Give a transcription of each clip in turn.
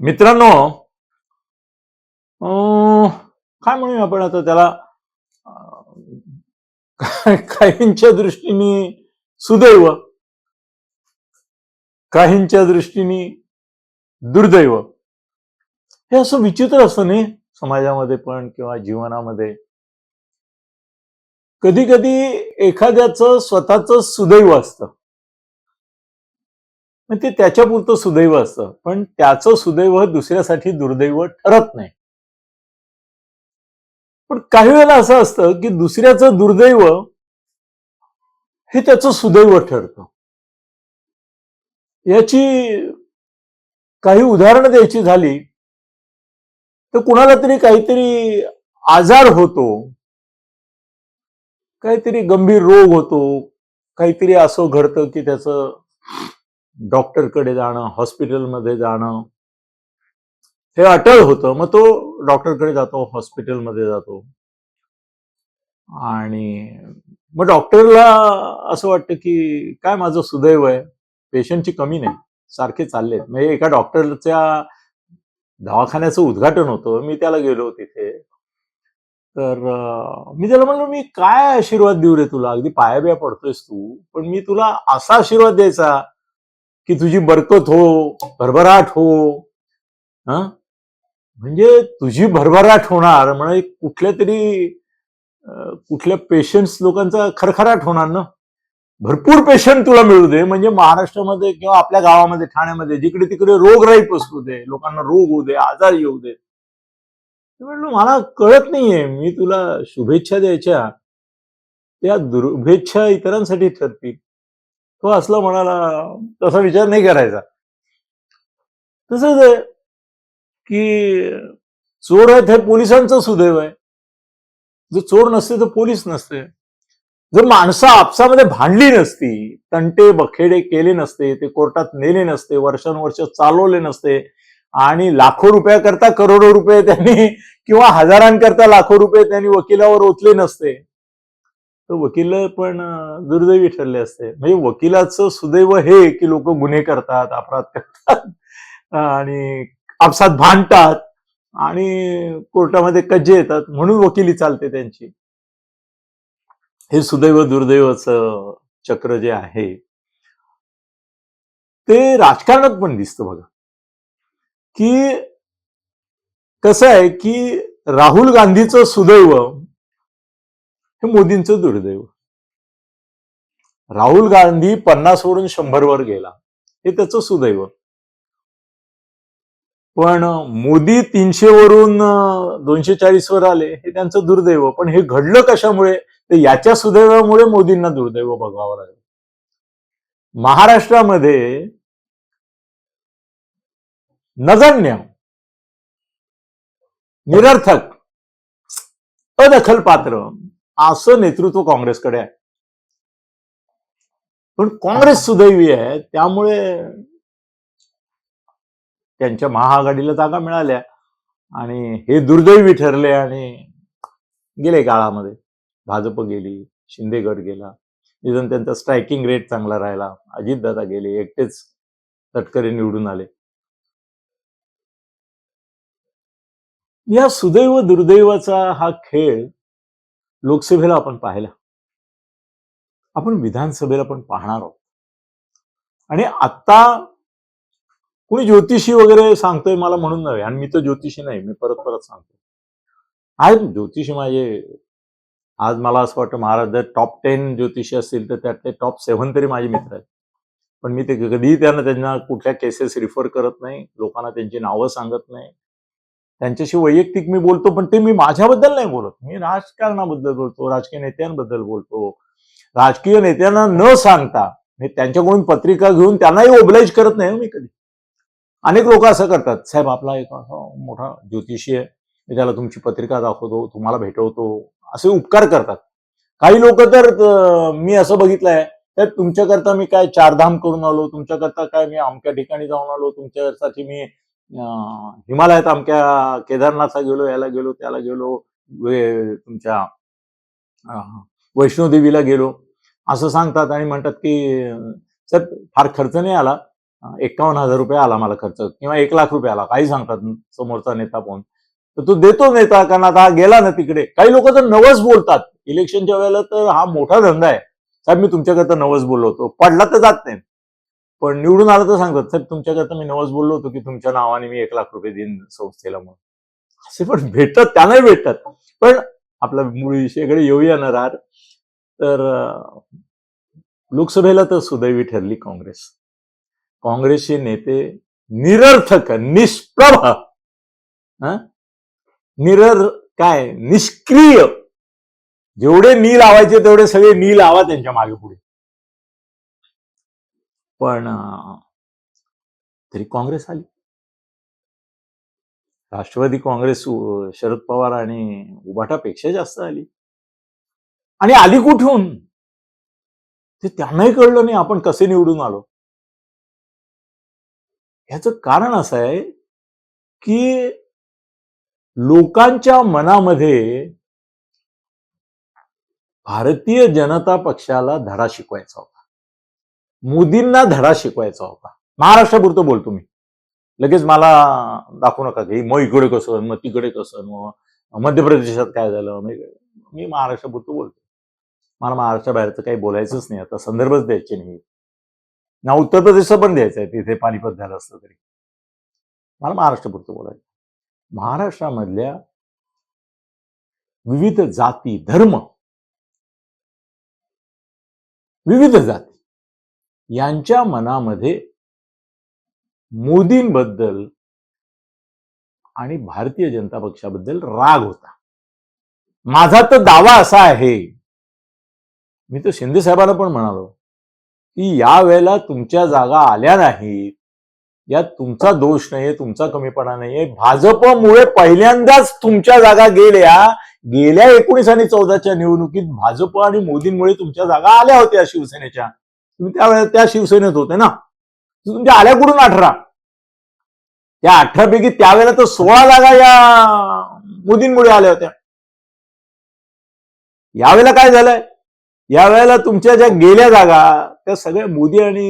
मित्रांनो अं, काय म्हणूया आपण आता त्याला? काहींच्या दृष्टीने सुदैव काहींच्या दृष्टीने दुर्दैव. हे असं विचित्र असतं नाही समाजामध्ये पण किंवा जीवनामध्ये. कधी कधी एखाद्याचं स्वतःच सुदैव असतं. मग ते त्याच्यापुरतं सुदैव असतं. पण त्याचं सुदैव दुसऱ्यासाठी दुर्दैव ठरत नाही. पण काही वेळेला असं असतं की दुसऱ्याचं दुर्दैव हे त्याचं सुदैव ठरतं. याची काही उदाहरणं द्यायची झाली तर कुणाला तरी काहीतरी आजार होतो काहीतरी गंभीर रोग होतो काहीतरी असं घडतं की त्याचं डॉक्टरकडे जाणं हॉस्पिटलमध्ये जाणं. हे अटळ होतं मग तो डॉक्टरकडे जातो हॉस्पिटलमध्ये जातो. आणि मग डॉक्टरला असं वाटतं की काय माझं सुदैव आहे? पेशंटची कमी नाही. सारखे चाललेत. म्हणजे एका डॉक्टरच्या दवाखान्याचं उद्घाटन होतं. मी त्याला गेलो तिथे. तर मी त्याला म्हणलो मी काय आशीर्वाद देऊ रे तुला? अगदी पायाब्या पडतोयस तू. पण मी तुला असा आशीर्वाद द्यायचा की तुझी बरकत हो भरभराट हो. हं? म्हणजे तुझी भरभराट होणार म्हणजे कुठल्या तरी कुठल्या पेशंट्स लोकांचा खरखराट होणार ना? भरपूर पेशंट तुला मिळू दे. म्हणजे महाराष्ट्रामध्ये किंवा आपल्या गावामध्ये ठाण्यामध्ये जिकडे तिकडे रोगराई पसरू दे लोकांना रोग होऊ दे आजार येऊ दे. म्हणलं मला कळत नाहीये. मी तुला शुभेच्छा द्यायच्या. त्या दुर्भेच्छा इतरांसाठी ठरतील. तो असला म्हणाला तसा विचार नाही करायचा. तसंच आहे की चोर आहेत हे पोलिसांचं सुदैव आहे. जर चोर नसते तर पोलीस नसते. जर माणसं आपसामध्ये भांडली नसती तंटे बखेडे केले नसते ते कोर्टात नेले नसते वर्षानुवर्ष चालवले नसते आणि लाखो रुपयाकरता करोडो रुपये त्यांनी किंवा हजारांकरता लाखो रुपये त्यांनी वकिलावर ओतले नसते तर वकील पण दुर्दैवी ठरले असते. म्हणजे वकिलाचं सुदैव हे की लोक गुन्हे करतात अपराध करतात आणि आपसात भांडतात आणि कोर्टामध्ये कज्जे येतात म्हणून वकिली चालते त्यांची. हे सुदैव दुर्दैवाच चक्र जे आहे ते राजकारणात पण दिसतं बघा. की कसं आहे की राहुल गांधीचं सुदैव हे मोदींचं दुर्दैव. राहुल गांधी पन्नासवरून शंभरवर गेला. हे त्याचं सुदैव. पण मोदी तीनशे वरून दोनशे चाळीस वर आले हे त्यांचं दुर्दैव. पण हे घडलं कशामुळे? तर याच्या सुदैवामुळे मोदींना दुर्दैव बघावं लागलं. महाराष्ट्रामध्ये नगण्य निरर्थक अदखल पात्र असं नेतृत्व काँग्रेसकडे आहे. पण काँग्रेस सुदैवी आहे त्यामुळे त्यांच्या महाआघाडीला जागा मिळाल्या आणि हे दुर्दैवी ठरले आणि गेले काळामध्ये. भाजप गेली शिंदे गट गेला निदान त्यांचा स्ट्रायकिंग रेट चांगला राहिला. अजितदादा गेले एकटेच तटकरे निवडून आले. या सुदैव दुर्दैवाचा हा खेळ लोकसभेला आपण पाहिला. आपण विधानसभेला पण पाहणार आहोत. आणि आता कुणी ज्योतिषी वगैरे सांगतोय मला म्हणून नव्हे आणि मी तर ज्योतिषी नाही मी परत परत सांगतो. आज ज्योतिषी माझे आज मला असं वाटतं महाराज टॉप टेन ज्योतिषी असतील तर त्यातले टॉप सेव्हन तरी माझे मित्र आहेत. पण मी ते कधीही त्यांना त्यांना कुठल्या केसेस रिफर करत नाही लोकांना त्यांची नावं सांगत नाही. त्यांच्याशी वैयक्तिक मी बोलतो पण ते मी माझ्याबद्दल नाही बोलत. मी राजकारणाबद्दल बोलतो राजकीय नेत्यांबद्दल बोलतो. राजकीय नेत्यांना न सांगता मी त्यांच्याकडून पत्रिका घेऊन त्यांनाही ओबलाईज करत नाही हो मी कधी. अनेक लोक असं करतात साहेब आपला एक असा मोठा ज्योतिषी आहे मी त्याला तुमची पत्रिका दाखवतो तुम्हाला भेटवतो. असे उपकार करतात. काही लोक तर मी असं बघितलंय तर तुमच्याकरता मी काय चारधाम करून आलो तुमच्याकरता काय मी अमक्या ठिकाणी जाऊन आलो तुमच्यासाठी मी हिमालयात अमक्या केदारनाथला गेलो याला गेलो त्याला गेलो वे- तुमच्या वैष्णोदेवीला गेलो. असं सांगतात आणि म्हणतात की सर फार खर्च नाही आला. एकावन्न हजार रुपये आला मला खर्च किंवा एक लाख रुपये आला काही सांगतात समोरचा नेता पाहून तर तो देतो नेता कारण आता हा गेला ना तिकडे. काही लोक तर नवस बोलतात. इलेक्शनच्या वेळेला तर हा मोठा धंदा आहे. साहेब मी तुमच्याकरता नवस बोललो होतो. पडला तर जात नाही. पण निवडून आलं तर सांगतात सर तुमच्याकरता मी नवस बोललो होतो की तुमच्या नावाने मी एक लाख रुपये देईन संस्थेला म्हणून. असे पण भेटतात त्यांनाही भेटतात. पण आपल्या मूळ विषयाकडे येऊया ना तर लोकसभेला तर सुदैवी ठरली काँग्रेस. काँग्रेसचे नेते निरर्थक निष्प्रभ निरर काय? निष्क्रिय. जेवढे नी लावायचे तेवढे सगळे नी लावा त्यांच्या मागे पुढे. पण तरी काँग्रेस आली. राष्ट्रवादी काँग्रेस शरद पवार आणि उबाटापेक्षा जास्त आली. आणि आली कुठून? ते त्यांनाही कळलं नाही आपण कसे निवडून आलो? ह्याचं कारण असं आहे की लोकांच्या मनामध्ये भारतीय जनता पक्षाला धडा शिकवायचा होता. मोदींना धडा शिकवायचा होता. महाराष्ट्रापुरतं बोलतो मी लगेच मला दाखवू नका की मग इकडे कसं मग तिकडे कसं मग मध्य प्रदेशात काय झालं? मी महाराष्ट्रापुरतं बोलतो मला महाराष्ट्राबाहेरचं काही बोलायचंच नाही. आता संदर्भच द्यायचे नाही. ना उत्तर प्रदेशचं पण द्यायचं आहे तिथे पानिपत झालं असलं तरी. मला महाराष्ट्रापुरतं बोलायचं. महाराष्ट्रामधल्या विविध जाती धर्म विविध जाती. यांच्या मनामध्ये मोदींबद्दल आणि भारतीय जनता पक्षाबद्दल राग होता. माझा तर दावा असा आहे मी तर शिंदे साहेबांना पण म्हणालो की या वेळेला तुमच्या जागा आल्या नाहीत यात तुमचा दोष नाहीये तुमचा कमीपणा नाहीये. भाजपमुळे पहिल्यांदाच तुमच्या जागा गेल्या गेल्या एकोणीस आणि चौदाच्या निवडणुकीत भाजप आणि मोदींमुळे तुमच्या जागा आल्या होत्या शिवसेनेच्या. तुम्ही त्यावेळेला त्या शिवसेनेत होते ना? तुमच्या आल्या कुठून अठरा? त्या अठरा पैकी त्यावेळेला तर सोळा जागा या मोदींमुळे आल्या होत्या. यावेळेला काय झालंय? यावेळेला तुमच्या ज्या गेल्या जागा त्या सगळ्या मोदी आणि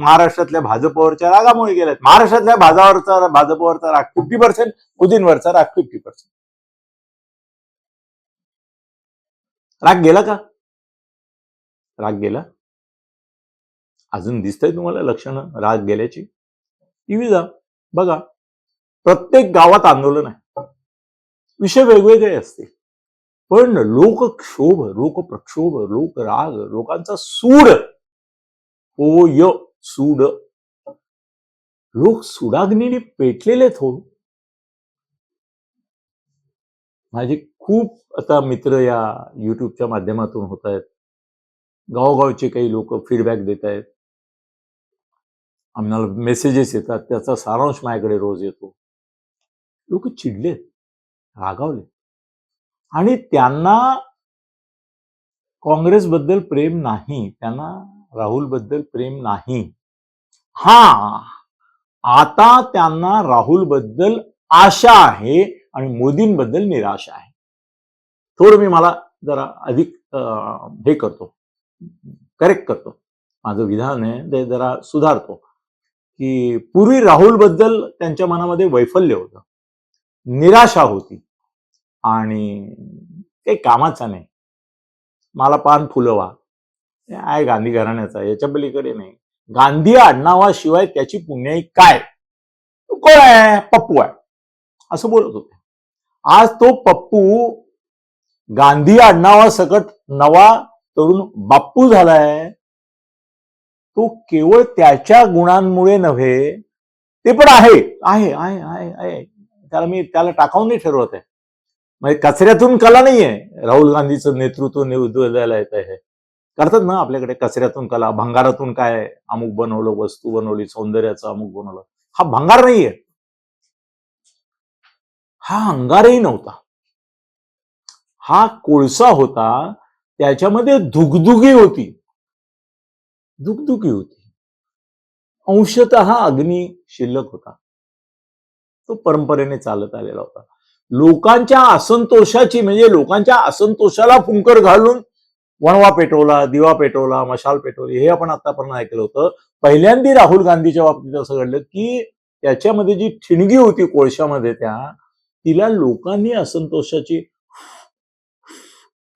महाराष्ट्रातल्या भाजपवरच्या रागामुळे गेल्यात. महाराष्ट्रातल्या भाजावरचा भाजपवरचा राग फिफ्टी पर्सेंट मोदींवरचा राग फिफ्टी पर्सेंट राग गेला का? राग गेला? अजून दिसतंय तुम्हाला लक्षणं? राग गेल्याची? टीव्ही जा. बघा. प्रत्येक गावात आंदोलन आहे. विषय वेगवेगळे असते. पण लोकक्षोभ लोकप्रक्षोभ लोकराग लोकांचा सूड. ओ य सूड. लोक सुडाग्नीने पेटलेलेत हो. माझे खूप आता मित्र या युट्यूबच्या माध्यमातून होत आहेत गावोगावचे काही लोक फीडबॅक देत आहेत आम्हाला मेसेजेस येतात त्याचा सारांश माझ्याकडे रोज येतो. लोक चिडलेत रागावले आणि त्यांना काँग्रेसबद्दल प्रेम नाही त्यांना राहुलबद्दल प्रेम नाही. हा आता त्यांना राहुलबद्दल आशा आहे आणि मोदींबद्दल निराशा आहे. थोडं मी मला जरा अधिक हे करतो करेक्ट करतो. माझं विधान आहे ते जरा सुधारतो. की पूर्वी राहुलबद्दल त्यांच्या मनामध्ये वैफल्य होतं. निराशा होती. आणि काही कामाचा नाही. मला पान फुलवा. आहे गांधी घराण्याचा याच्या पलीकडे नाही. गांधी आडनावाशिवाय त्याची पुण्याई काय? कोण आहे? पप्पू आहे. असं बोलत होते. आज तो पप्पू गांधी आडनावासकट नवा तरुण बाप्पू झालाय. तो केवळ त्याच्या गुणांमुळे नव्हे ते पण आहे आहे आहे आहे आहे. त्याला मी त्याला टाकावून नाही ठरवत आहे. म्हणजे कचऱ्यातून कला नाहीये. राहुल गांधीचं नेतृत्व निवडायला येत आहे. करतात ना आपल्याकडे कचऱ्यातून कला भंगारातून काय अमुक बनवलं वस्तू बनवली सौंदर्याचं अमुक बनवलं. हा भंगार नाहीये. हा अंगारही नव्हता. हा कोळसा होता त्याच्यामध्ये धुगधुगी होती. दुखदुखी होती अंशत अग्नी शिल्लक होता तो परंपरेने चालत आलेला होता लोकांच्या असंतोषाची म्हणजे लोकांच्या असंतोषाला फुंकर घालून वणवा पेटवला दिवा पेटवला मशाल पेटवली हे आपण आतापर्यंत ऐकलं होतं पहिल्यांदा राहुल गांधीच्या बाबतीत असं घडलं की त्याच्यामध्ये जी ठिणगी होती कोळशामध्ये त्या तिला लोकांनी असंतोषाची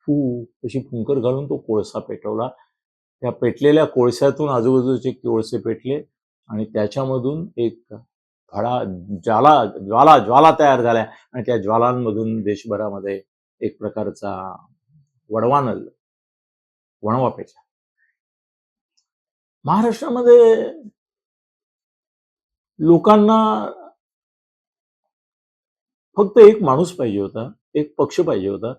फू अशी फुंकर घालून तो कोळसा पेटवला त्या पेटलेल्या कोळशातून आजूबाजूचे कोळसे पेटले आणि त्याच्यामधून एक घडा ज्वाला ज्वाला ज्वाला तयार झाल्या आणि त्या ज्वालांमधून देशभरामध्ये एक प्रकारचा वडवानल वणवा पेटला. महाराष्ट्रामध्ये लोकांना फक्त एक माणूस पाहिजे होता एक पक्ष पाहिजे होता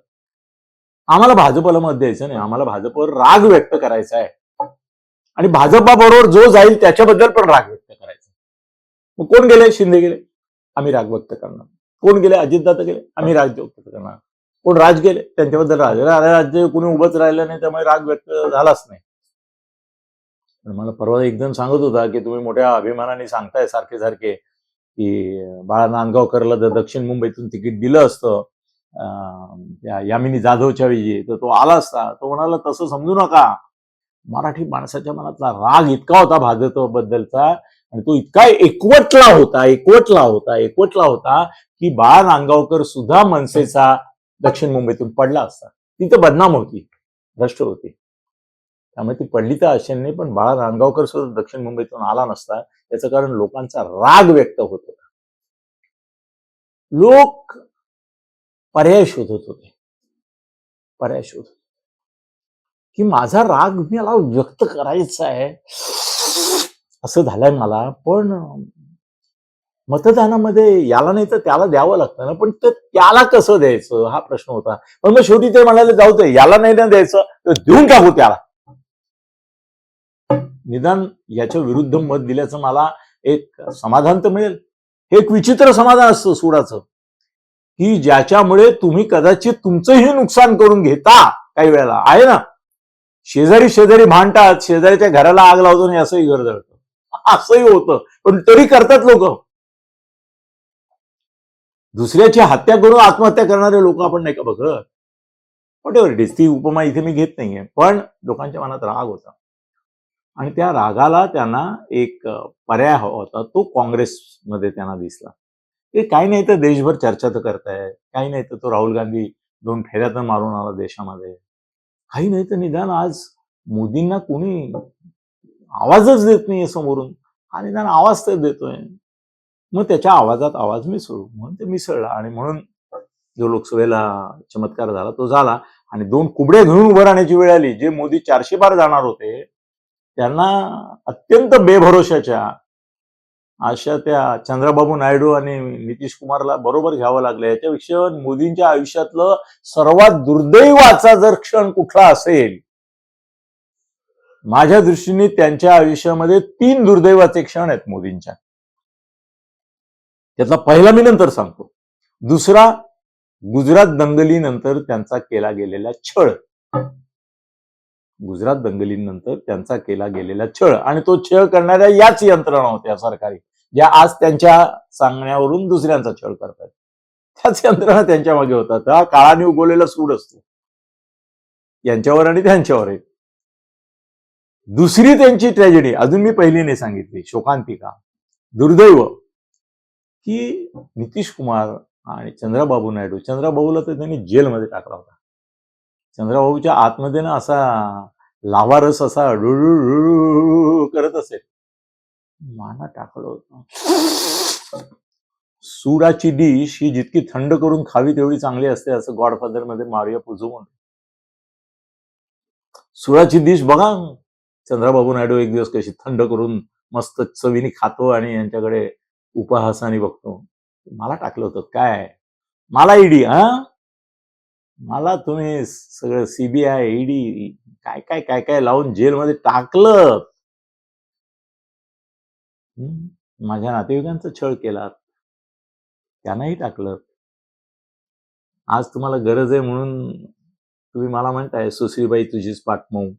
आम्हाला भाजपला मत द्यायचं नाही. आम्हाला भाजपवर राग व्यक्त करायचा आहे. आणि भाजपाबरोबर जो जाईल त्याच्याबद्दल पण राग व्यक्त करायचा मग कोण गेले? शिंदे गेले. आम्ही राग व्यक्त करणार. कोण गेले? अजितदादा गेले. आम्ही राग व्यक्त करणार. कोण राज गेले? त्यांच्याबद्दल राज राज्य कुणी उभंच राहिलं नाही त्यामुळे राग व्यक्त झालाच नाही. पण मला परवा एक जण सांगत होता की तुम्ही मोठ्या अभिमानाने सांगताय सारखे सारखे की बाळा नांदगावकरला जर दक्षिण मुंबईतून तिकीट दिलं असतं यामिनी जाधवच्या वेळी तर तो आला असता. तो म्हणाला तसं समजू नका. मराठी माणसाच्या मनातला राग इतका होता भाजपबद्दलचा आणि तो इतका एकवटला होता एकवटला होता एकवटला होता की बाळा नांदगावकर सुद्धा मनसेचा दक्षिण मुंबईतून पडला असता. तिथं बदनाम होती भ्रष्ट होती. त्यामुळे ती पडली तर अशी नाही पण बाळा नांदगावकर सुद्धा दक्षिण मुंबईतून आला नसता. याचं कारण लोकांचा राग व्यक्त होत होता. लोक पर्याय शोधत होते. पर्याय शोधत की माझा राग मला व्यक्त करायचा आहे. असं झालंय मला. पण मतदानामध्ये याला नाही तर त्याला द्यावं लागतं ना. पण ते त्याला कसं द्यायचं? हा प्रश्न होता. पण मग शेवटी ते म्हणाले जाऊ दे याला नाही ना द्यायचं तर देऊन टाकू त्याला. निदान याच्या विरुद्ध मत दिल्याचं मला एक समाधान तर मिळेल. हे एक विचित्र समाधान असतं सुडाचं. की ज्याच्यामुळे तुम्ही कदाचित तुमचंही नुकसान करून घेता काही वेळेला. आहे ना? शेजारी शेजारी भांडतात शेजारीच्या घराला आग लावतो आणि असंही घर जळतं. असंही होतं. पण तरी करतात लोक. दुसऱ्याची हत्या करून आत्महत्या करणारे लोक आपण नाही का बघत? वॉटेवर इट इज ती उपमा इथे मी घेत नाहीये. पण लोकांच्या मनात राग होता. आणि त्या रागाला त्यांना एक पर्याय हवा होता. तो काँग्रेसमध्ये त्यांना दिसला. ते काही नाही तर देशभर चर्चा तर करताय. काही नाही तर तो राहुल गांधी दोन फेऱ्या तर मारून आला देशामध्ये. काही नाही तर निदान आज मोदींना कोणी आवाजच देत नाहीये समोरून. हा निदान आवाज तर देतोय. मग त्याच्या आवाजात आवाज मिसळू म्हणून ते मिसळला आणि म्हणून जो लोकसभेला चमत्कार झाला तो झाला आणि दोन कुबडे घेऊन उभं राहण्याची वेळ आली. जे मोदी चारशे बार जाणार होते त्यांना अत्यंत बेभरोशाच्या अशा त्या चंद्रबाबू नायडू आणि नितीश कुमारला बरोबर घ्यावं लागलं. याच्यापेक्षा मोदींच्या आयुष्यातलं सर्वात दुर्दैवाचा जर क्षण कुठला असेल माझ्या दृष्टीने त्यांच्या आयुष्यामध्ये तीन दुर्दैवाचे क्षण आहेत मोदींच्या. त्यातला पहिला मी नंतर सांगतो. दुसरा गुजरात दंगलीनंतर त्यांचा केला गेलेला छळ. गुजरात दंगलीनंतर त्यांचा केला गेलेला छळ. आणि तो छळ करणाऱ्या याच यंत्रणा होत्या सरकारी ज्या आज त्यांच्या सांगण्यावरून दुसऱ्यांचा छळ करतात त्याच यंत्रणा त्यांच्या मागे होतात हा काळाने उगवलेला सूड असतो. यांच्यावर आणि त्यांच्यावर दुसरी त्यांची ट्रॅजेडी अजून मी पहिली नाही सांगितली शोकांतिका. दुर्दैव. की नितीश कुमार आणि चंद्रबाबू नायडू चंद्राबाबूला तर त्यांनी जेलमध्ये टाकला होता. चंद्रबाबूच्या आतमध्ये ना असा लावारस असा डुळू करत असेल. माना टाकलं होतं. सुडाची डिश ही जितकी थंड करून खावी तेवढी चांगली असते असं गॉडफादरमध्ये मारिया पुजो म्हणतो. सुडाची डिश बघा. चंद्रबाबू नायडू एक दिवस कशी थंड करून मस्त चवीने खातो आणि यांच्याकडे उपहासाने बघतो. मला टाकलं होतं. काय? मला ईडी हा? मला तुम्ही सगळं सीबीआय ईडी काय काय काय काय लावून जेलमध्ये टाकलं. माझ्या नातेवाईकांचा छळ केला. त्यांनाही टाकलं. आज तुम्हाला गरज आहे म्हणून तुम्ही मला म्हणताय सुश्रीबाई तुझीच पाठमऊ.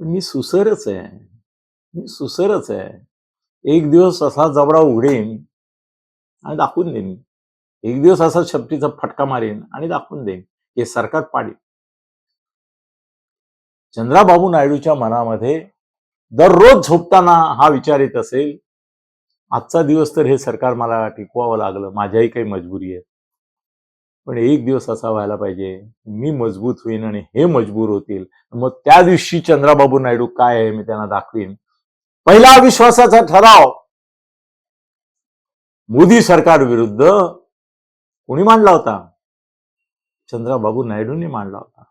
पण मी सुसरच आहे. मी सुसरच आहे. एक दिवस असा जबडा उघडेन आणि दाखवून देईन. एक दिवस असा शपटीचा फटका मारेन आणि दाखवून देईन हे सरकार पाडेल. चंद्राबाबू नायडूच्या मनामध्ये दररोज झोपताना हा विचार येत असेल आजचा दिवस तर हे सरकार मला टिकवावं लागलं माझ्याही काही मजबुरी आहे पण एक दिवस असा व्हायला पाहिजे मी मजबूत होईन आणि हे मजबूर होतील. मग त्या दिवशी चंद्राबाबू नायडू काय आहे मी त्यांना दाखवीन. पहिला अविश्वासाचा ठराव मोदी सरकार विरुद्ध कोणी मांडला होता? चंद्राबाबू नायडूंनी मांडला होता.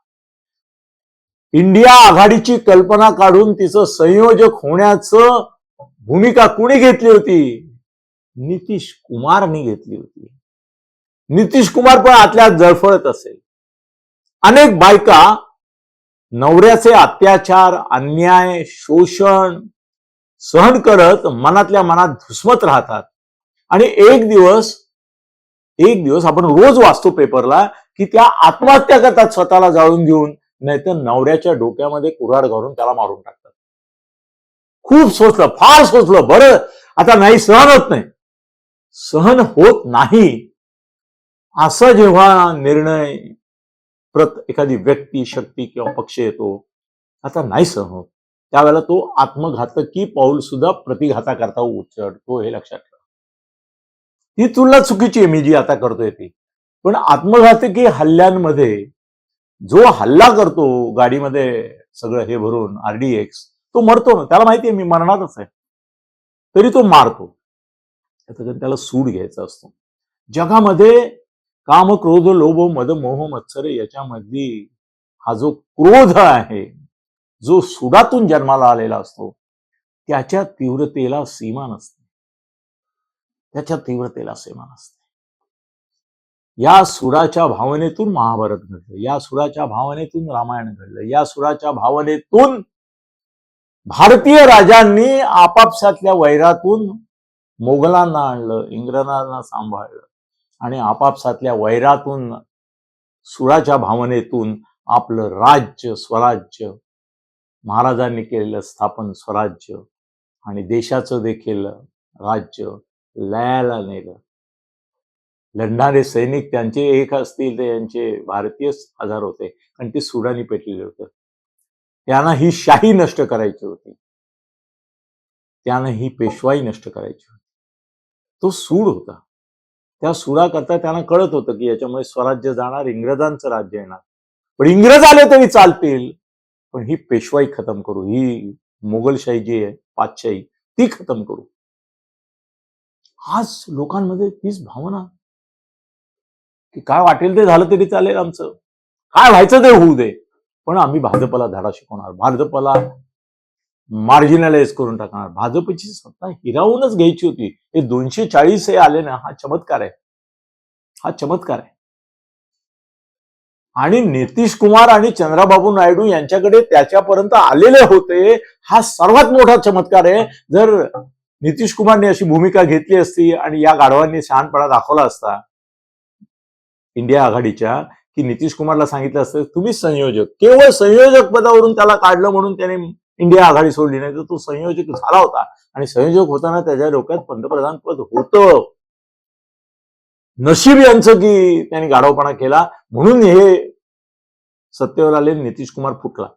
इंडिया आघाडीची कल्पना काढून तिचं संयोजक होण्याचं भूमिका कुणी घेतली होती? नितीश कुमारनी घेतली होती. नितीश कुमार पण आतल्या जळफळत असेल. अनेक बायका नवऱ्याचे अत्याचार अन्याय शोषण सहन करत मनातल्या मनात धुसमत राहतात. आणि एक दिवस एक दिवस आपण रोज वाचतो पेपरला की त्या आत्महत्या करतात स्वतःला जाळून घेऊन नाहीतर नवऱ्याच्या डोक्यामध्ये कुऱ्हाड घालून त्याला मारून टाकतात. खूप सोचलं फार सोचलं बरं आता नाही सहन होत नाही. सहन होत नाही. असा जेव्हा निर्णय प्रत एखादी व्यक्ती शक्ती किंवा पक्ष येतो आता नाही सहन होत. त्यावेळेला तो आत्मघातकी पाऊल सुद्धा प्रतिघाताकरता उचलतो हे लक्षात ठेवा. ही तुलना चुकीची आहे मी जी आता करतोय ती. पण आत्मघातकी हल्ल्यांमध्ये जो हल्ला करतो गाडीमध्ये सगळं हे भरून आरडीएक्स तो मरतो ना. त्याला माहिती आहे मी मरणारच आहे. तरी तो मारतो. त्याला सूड घ्यायचा असतो. जगामध्ये काम क्रोध लोभ मद मोह मत्सर याच्यामधली हा जो क्रोध आहे जो सुडातून जन्माला आलेला असतो त्याच्या तीव्रतेला सीमा नसते. त्याच्या तीव्रतेला सीमा नसते या सुराच्या भावनेतून महाभारत घडलं या सुराच्या भावनेतून रामायण घडलं या सुराच्या भावनेतून भारतीय राजांनी आपापसातल्या वैरातून मोगलांना आणलं इंग्रजांना सांभाळलं आणि आपापसातल्या वैरातून सुराच्या भावनेतून आपलं राज्य स्वराज्य महाराजांनी केलेलं स्थापन स्वराज्य आणि देशाचं देखील राज्य लयाला नेलं. लढणारे सैनिक त्यांचे एक असतील ते यांचे भारतीयच आजार होते आणि ते सुडानी पेटलेले होते. त्यांना ही शाही नष्ट करायची होती. त्यानं ही पेशवाई नष्ट करायची होती. तो सूड होता. त्या सुडाकरता त्यांना कळत होतं की याच्यामुळे स्वराज्य जाणार इंग्रजांचं राज्य येणार. पण इंग्रज आले तरी चालतील. पण ही पेशवाई खतम करू. ही मोगलशाही जी आहे पातशाही ती खतम करू. आज लोकांमध्ये तीच भावना. की काय वाटेल ते झालं तरी चालेल आमचं. काय व्हायचं ते होऊ दे. पण आम्ही भाजपला धडा शिकवणार. भाजपला मार्जिनलाइज करून टाकणार. भाजपची सत्ता हिरावूनच घ्यायची होती. हे दोनशे चाळीस हे आले ना हा चमत्कार आहे. हा चमत्कार आहे. आणि नितीश कुमार आणि चंद्राबाबू नायडू यांच्याकडे त्याच्यापर्यंत आलेले होते. हा सर्वात मोठा चमत्कार आहे. जर नितीश कुमारने अशी भूमिका घेतली असती आणि या गाढवांनी शहाणपणा दाखवला असता इंडिया आघाडीच्या की नितीश कुमारला सांगितलं असतं तुम्ही संयोजक केवळ संयोजक पदावरून त्याला काढलं म्हणून त्याने इंडिया आघाडी सोडली नाही तर तो संयोजक झाला होता. आणि संयोजक होताना त्याच्या डोक्यात पंतप्रधान पद होतं. नशीब यांचं की त्यांनी गाढवपणा केला म्हणून हे सत्तेवर आले नितीश कुमार फुटला.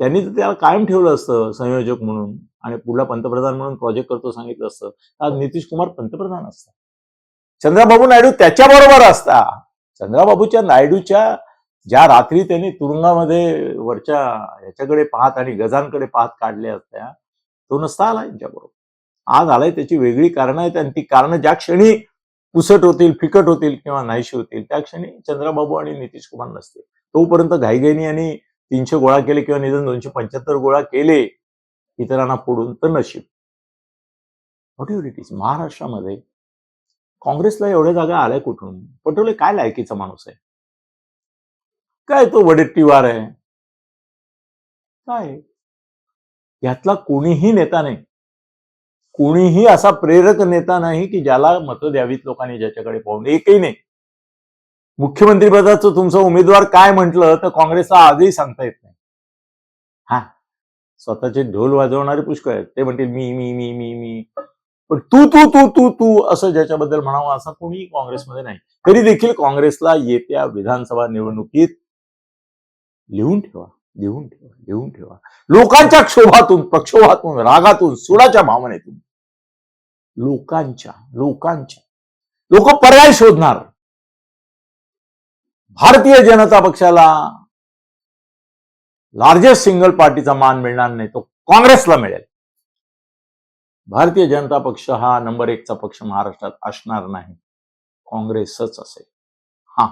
त्यांनी तर त्याला कायम ठेवलं असतं संयोजक म्हणून. आणि पुढला पंतप्रधान म्हणून प्रोजेक्ट करतो सांगितलं असतं. आज नितीश कुमार पंतप्रधान असतात. चंद्राबाबू नायडू त्याच्याबरोबर असता. चंद्राबाबूच्या नायडूच्या ज्या रात्री त्यांनी तुरुंगामध्ये वरच्या याच्याकडे पाहत आणि गजांकडे पाहत काढल्या असत्या तो नसता आला यांच्याबरोबर आज आलाय त्याची वेगळी कारणं आहेत आणि ती कारणं ज्या क्षणी पुसट होतील फिकट होतील किंवा नाहीशी होतील त्या क्षणी चंद्राबाबू आणि नितीश कुमार नसतील. तोपर्यंत घाईघाईनी आणि तीनशे गोळा केले किंवा निदान दोनशे पंच्याहत्तर गोळा केले इतरांना फोडून तर नशीब. व्हॉट एव्हर इट इज महाराष्ट्रामध्ये काँग्रेसला एवढ्या जागा आल्या कुठून? पटोले काय लायकीचा माणूस आहे? काय तो वडेट्टीवार आहे? काय? यातला कोणीही नेता नाही. कोणीही असा प्रेरक नेता नाही की ज्याला मतं द्यावीत लोकांनी ज्याच्याकडे पाहून एकही नाही. मुख्यमंत्रीपदाचं तुमचं तुमचा उमेदवार काय म्हटलं तर काँग्रेसला आजही सांगता येत नाही. हा. स्वतःचे ढोल वाजवणारे पुष्कळ आहेत. ते म्हणतील मी मी मी मी मी. पण तू तू तू तू तू असं ज्याच्याबद्दल म्हणावं असं कोणी काँग्रेसमध्ये नाही. तरी देखील काँग्रेसला येत्या विधानसभा निवडणुकीत लिहून ठेवा लिहून ठेवा लिहून ठेवा. लोकांच्या क्षोभातून प्रक्षोभातून रागातून सुडाच्या भावनेतून. लोकांच्या लोकांच्या. लोक पर्याय शोधणार. भारतीय जनता पक्षाला लार्जेस्ट सिंगल पार्टीचा मान मिळणार नाही तो काँग्रेसला मिळेल. भारतीय जनता पक्ष हा नंबर एकचा पक्ष महाराष्ट्रात असणार नाही. काँग्रेसच असेल. हा.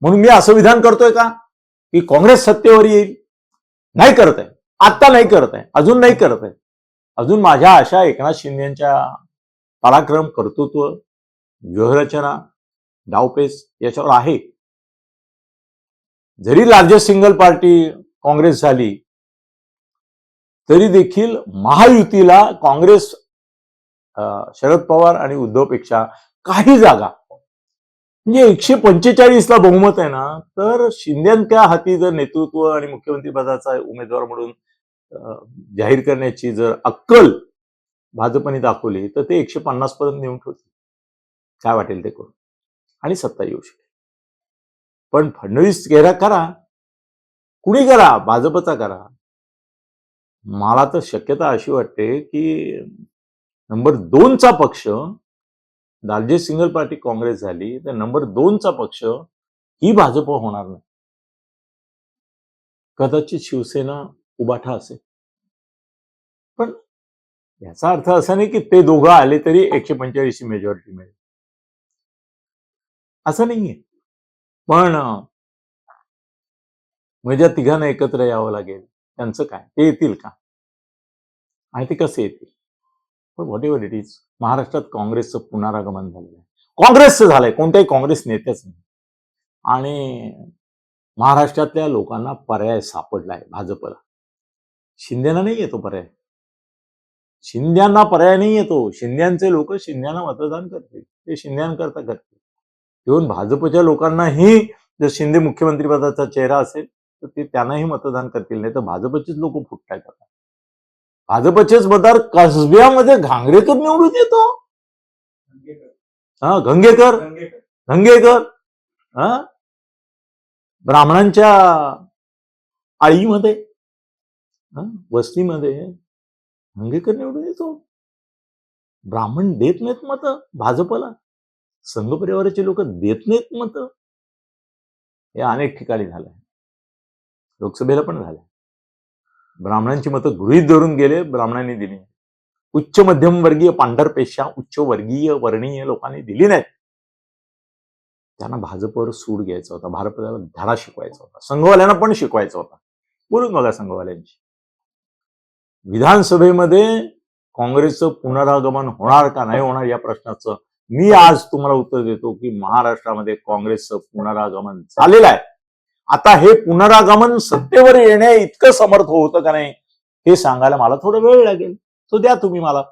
म्हणून मी असं विधान करतोय का? की काँग्रेस सत्तेवर येईल. नाही करत आहे. आत्ता नाही करत आहे. अजून नाही करत आहे. अजून माझ्या आशा एकनाथ शिंदेच्या पराक्रम कर्तृत्व व्यूहरचना डावपेच याच्यावर आहे. जरी लार्जेस्ट सिंगल पार्टी काँग्रेस झाली तरी देखील महायुतीला काँग्रेस अं, शरद पवार आणि उद्धवपेक्षा काही जागा. म्हणजे एकशे पंचेचाळीसला बहुमत आहे ना तर शिंद्यांच्या हाती जर नेतृत्व आणि मुख्यमंत्री पदाचा उमेदवार म्हणून जाहीर करण्याची जर अक्कल भाजपने दाखवली तर ते एकशे पन्नास पर्यंत नेऊन ठेवतील. काय वाटेल ते करून? आणि सत्ता येऊ शकेल. पण फडणवीस चेहरा करा. कुणी करा? भाजपचा करा. मला तर शक्यता अशी वाटते की नंबर दोनचा पक्ष दालजी सिंगल पार्टी काँग्रेस झाली तर नंबर दोनचा पक्ष ही भाजप होणार नाही. कदाचित शिवसेना उबाठा असेल. पण याचा अर्थ असा नाही की ते दोघं आले तरी एकशे पंचेचाळीसची मेजॉरिटी मिळेल. असं नाहीये. पण अं, म्हणजे तिघांना एकत्र यावं लागेल. त्यांचं काय? ते येतील का? आणि ते कसे येतील? पण व्हॉट एव्हर इट इज महाराष्ट्रात काँग्रेसचं पुनरागमन झालेलं आहे. काँग्रेसचं झालंय. कोणत्याही काँग्रेस नेत्याच नाही. आणि महाराष्ट्रातल्या लोकांना पर्याय सापडलाय भाजपला. शिंदेना नाही येतो पर्याय. शिंद्यांना पर्याय नाही येतो. शिंद्यांचे लोक शिंद्यांना मतदान करतील. ते शिंद्यांकरता करतील. इव्हन भाजपच्या लोकांनाही जर शिंदे मुख्यमंत्रीपदाचा चेहरा असेल तर ते त्यांनाही मतदान करतील. नाही तर भाजपचेच लोक फुटतायत आता. भाजपचेच मतदार कसब्यामध्ये घांगरेकर निवडून येतो. हा गंगेकर. गंगेकर. हा? ब्राह्मणांच्या आळीमध्ये. हा, वस्तीमध्ये. गंगेकर निवडून येतो. ब्राह्मण देत नाहीत मत भाजपला. संघ परिवाराचे लोक देत नाहीत मत. हे अनेक ठिकाणी झालंय. लोकसभेला पण झालंय. ब्राह्मणांची मतं गृहीत धरून गेले ब्राह्मणांनी दिली. उच्च मध्यम वर्गीय पांढरपेशा उच्च वर्गीय वर्णीय लोकांनी दिली नाहीत. त्यांना भाजपवर सूड घ्यायचा होता भारताला धडा शिकवायचा होता संघवाल्यांना पण शिकवायचा होता. बोलून बघा संघवाल्यांची. विधानसभेमध्ये काँग्रेसचं पुनरागमन होणार का नाही होणार या प्रश्नाचं मी आज तुम्हाला उत्तर देतो की महाराष्ट्रामध्ये काँग्रेसचं पुनरागमन झालेलं आहे. आता हे पुनरागमन सत्तेवर येणे इतकं समर्थ होतं का नाही हे सांगायला मला थोडा वेळ लागेल. तो द्या तुम्ही मला.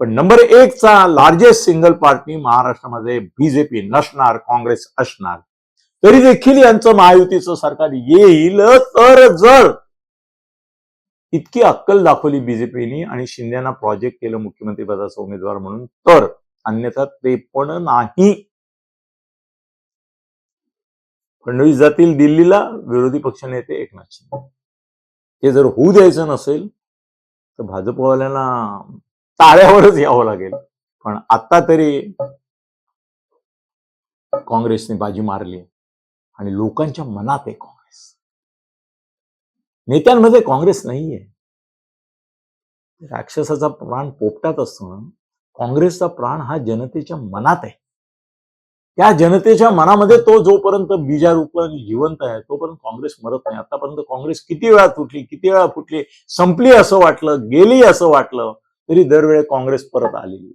पण नंबर एकचा लार्जेस्ट सिंगल पार्टी महाराष्ट्रामध्ये बीजेपी नसणार काँग्रेस असणार. तरी देखील यांचं महायुतीचं सरकार येईल तर जर इतकी अक्कल दाखवली बीजेपीनी आणि शिंदेना प्रोजेक्ट केलं मुख्यमंत्री पदाचा उमेदवार म्हणून तर अन्यथा ते पण नाही. फडणवीस जातील दिल्लीला विरोधी पक्षनेते एकनाथ शिंदे. हे जर होऊ द्यायचं नसेल तर भाजपवाल्यांना टाळ्यावरच यावं लागेल. पण आता तरी काँग्रेसने बाजी मारली आणि लोकांच्या मनात आहे काँग्रेस. नेत्यांमध्ये काँग्रेस नाहीये. राक्षसाचा प्राण पोपटात असतो ना काँग्रेसचा प्राण हा जनतेच्या मनात आहे. त्या जनतेच्या मनामध्ये तो जोपर्यंत बीजारूपाने जिवंत आहे तोपर्यंत काँग्रेस मरत नाही. आतापर्यंत काँग्रेस किती वेळा तुटली किती वेळा फुटली संपली असं वाटलं गेली असं वाटलं तरी दरवेळे काँग्रेस परत आलेली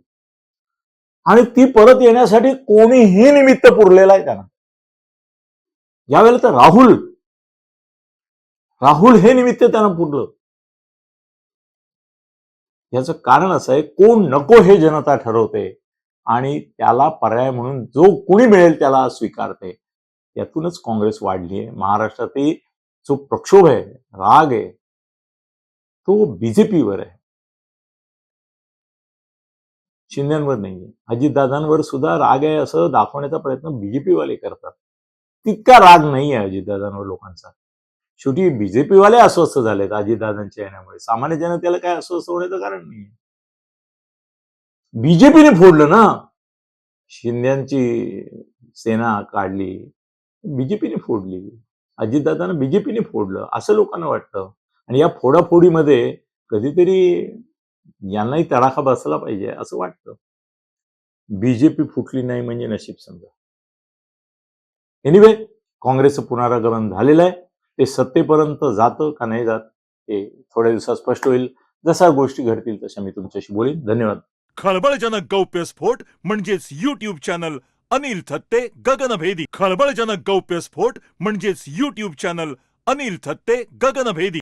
आणि ती परत येण्यासाठी कोणीही निमित्त पुरलेलं आहे त्यांना. यावेळेला तर राहुल राहुल हे निमित्त त्यांना पुरलं. याचं कारण असं आहे कोण नको हे जनता ठरवते आणि त्याला पर्याय म्हणून जो कुणी मिळेल त्याला स्वीकारते. यातूनच काँग्रेस वाढली आहे. महाराष्ट्रातही जो प्रक्षोभ आहे राग आहे तो बीजेपीवर आहे. शिंद्यांवर नाहीये अजितदादांवर सुद्धा राग आहे असं दाखवण्याचा प्रयत्न बीजेपीवाले करतात. तितका राग नाही आहे अजितदादांवर लोकांचा. शेवटी बीजेपी वाले अस्वस्थ झालेत अजितदादांच्या येण्यामुळे. सामान्य जनतेला काय अस्वस्थ होण्याचं कारण नाही बीजेपीने फोडलं ना? शिंद्यांची सेना काढली बीजेपीने फोडली. अजितदादांना बीजेपीने फोडलं असं लोकांना वाटतं. आणि या फोडाफोडीमध्ये कधीतरी यांनाही तडाखा बसला पाहिजे असं वाटतं. बीजेपी फुटली नाही म्हणजे नशीब समजा. एनिवे काँग्रेसचं पुनरागमन झालेलं आहे. ते सत्तेपर्यंत जातं का नाही जात हे थोड्या दिवसात स्पष्ट होईल. जसा गोष्टी घडतील तशा मी तुमच्याशी बोलीन. धन्यवाद. खळबळजनक गौप्यस्फोट म्हणजेच युट्यूब चॅनल अनिल थत्ते गगनभेदी. खळबळजनक गौप्यस्फोट म्हणजेच युट्यूब चॅनल अनिल थत्ते गगनभेदी.